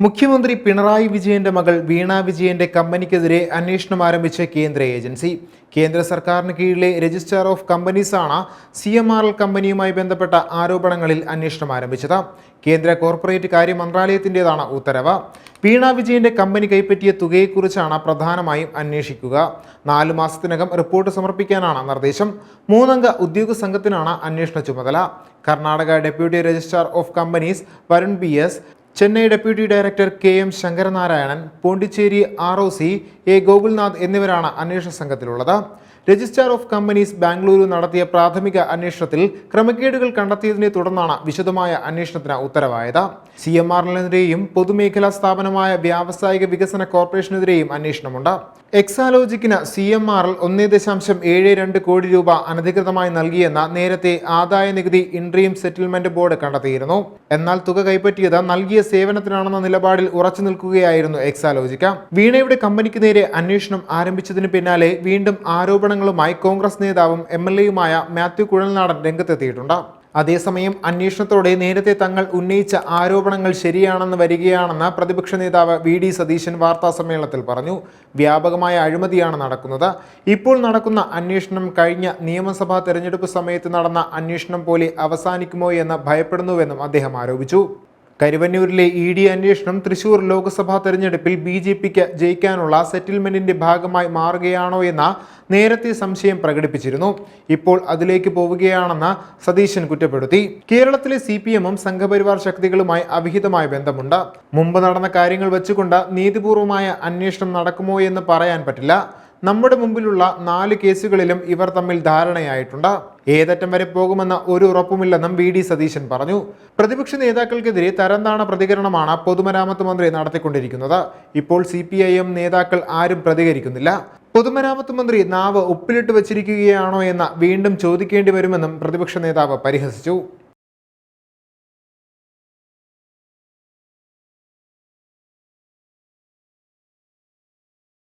മുഖ്യമന്ത്രി പിണറായി വിജയന്റെ മകൾ വീണ വിജയന്റെ കമ്പനിക്കെതിരെ അന്വേഷണം ആരംഭിച്ച കേന്ദ്ര ഏജൻസി. കേന്ദ്ര സർക്കാരിന് കീഴിലെ രജിസ്ട്രാർ ഓഫ് കമ്പനീസാണ് സി എം ആർ എൽ കമ്പനിയുമായി ബന്ധപ്പെട്ട ആരോപണങ്ങളിൽ അന്വേഷണം ആരംഭിച്ചത്. കേന്ദ്ര കോർപ്പറേറ്റ് കാര്യ മന്ത്രാലയത്തിന്റെതാണ് ഉത്തരവ്. വീണ വിജയന്റെ കമ്പനി കൈപ്പറ്റിയ തുകയെക്കുറിച്ചാണ് പ്രധാനമായും അന്വേഷിക്കുക. നാലു മാസത്തിനകം റിപ്പോർട്ട് സമർപ്പിക്കാനാണ് നിർദ്ദേശം. മൂന്നംഗ ഉദ്യോഗ സംഘത്തിനാണ് അന്വേഷണ ചുമതല. Karnataka deputy registrar of companies Varun B S Chennai deputy director K M Sankaranarayanan Pondicherry R O C A Gokulnath എന്നിവരാണ് അന്വേഷണ സംഘത്തിലുള്ളത്. രജിസ്ട്രാർ ഓഫ് കമ്പനീസ് ബാംഗ്ലൂരു നടത്തിയ പ്രാഥമിക അന്വേഷണത്തിൽ ക്രമക്കേടുകൾ കണ്ടെത്തിയതിനെ തുടർന്നാണ് വിശദമായ അന്വേഷണത്തിന് ഉത്തരവായത്. സി എം ആറിനെതിരെയും പൊതുമേഖലാ സ്ഥാപനമായ വ്യാവസായിക വികസന കോർപ്പറേഷനെതിരെയും അന്വേഷണമുണ്ട്. എക്സാലോജിക്കിന് സി എം ആറിൽ ഒന്നേ ദശാംശം ഏഴ് രണ്ട് കോടി രൂപ അനധികൃതമായി നൽകിയെന്ന നേരത്തെ ആദായ നികുതി ഇൻട്രീം സെറ്റിൽമെന്റ് ബോർഡ് കണ്ടെത്തിയിരുന്നു. എന്നാൽ തുക കൈപ്പറ്റിയത് നൽകിയ സേവനത്തിനാണെന്ന നിലപാടിൽ ഉറച്ചു നിൽക്കുകയായിരുന്നു എക്സാലോജിക്ക. വീണയുടെ കമ്പനിക്ക് നേരെ അന്വേഷണം ആരംഭിച്ചതിന് പിന്നാലെ വീണ്ടും ആരോപണങ്ങളുമായി കോൺഗ്രസ് നേതാവും എം എൽ എയുമായ മാത്യു കുഴൽനാടൻ രംഗത്തെത്തിയിട്ടുണ്ട്. അതേസമയം അന്വേഷണത്തോടെ നേരത്തെ തങ്ങൾ ഉന്നയിച്ച ആരോപണങ്ങൾ ശരിയാണെന്ന് വരികയാണെന്ന് പ്രതിപക്ഷ നേതാവ് വി ഡി സതീശൻ വാർത്താസമ്മേളനത്തിൽ പറഞ്ഞു. വ്യാപകമായ അഴിമതിയാണ് നടക്കുന്നത്. ഇപ്പോൾ നടക്കുന്ന അന്വേഷണം കഴിഞ്ഞ നിയമസഭാ തെരഞ്ഞെടുപ്പ് സമയത്ത് നടന്ന അന്വേഷണം പോലെ അവസാനിക്കുമോ എന്ന് ഭയപ്പെടുന്നുവെന്നും അദ്ദേഹം ആരോപിച്ചു. കരുവന്നൂരിലെ ഇ ഡി അന്വേഷണം തൃശൂർ ലോക്സഭാ തെരഞ്ഞെടുപ്പിൽ ബി ജെ പിക്ക് ജയിക്കാനുള്ള സെറ്റിൽമെന്റിന്റെ ഭാഗമായി മാറുകയാണോ എന്ന നേരത്തെ സംശയം പ്രകടിപ്പിച്ചിരുന്നു. ഇപ്പോൾ അതിലേക്ക് പോവുകയാണെന്ന് സതീശൻ കുറ്റപ്പെടുത്തി. കേരളത്തിലെ സി പി എമ്മും സംഘപരിവാർ ശക്തികളുമായി അവിഹിതമായ ബന്ധമുണ്ട്. മുമ്പ് നടന്ന കാര്യങ്ങൾ വെച്ചുകൊണ്ട് നീതിപൂർവമായ അന്വേഷണം നടക്കുമോ എന്ന് പറയാൻ പറ്റില്ല. നമ്മുടെ മുമ്പിലുള്ള നാല് കേസുകളിലും ഇവർ തമ്മിൽ ധാരണയായിട്ടുണ്ട്. ഏതറ്റം വരെ പോകുമെന്ന ഒരു ഉറപ്പുമില്ലെന്നും വി ഡി സതീശൻ പറഞ്ഞു. പ്രതിപക്ഷ നേതാക്കൾക്കെതിരെ തരംതാണ പ്രതികരണമാണ് പൊതുമരാമത്ത് മന്ത്രി നടത്തിക്കൊണ്ടിരിക്കുന്നത്. ഇപ്പോൾ സി നേതാക്കൾ ആരും പ്രതികരിക്കുന്നില്ല. പൊതുമരാമത്ത് മന്ത്രി നാവ് ഉപ്പിലിട്ട് വച്ചിരിക്കുകയാണോ എന്ന് വീണ്ടും ചോദിക്കേണ്ടി വരുമെന്നും പ്രതിപക്ഷ നേതാവ് പരിഹസിച്ചു.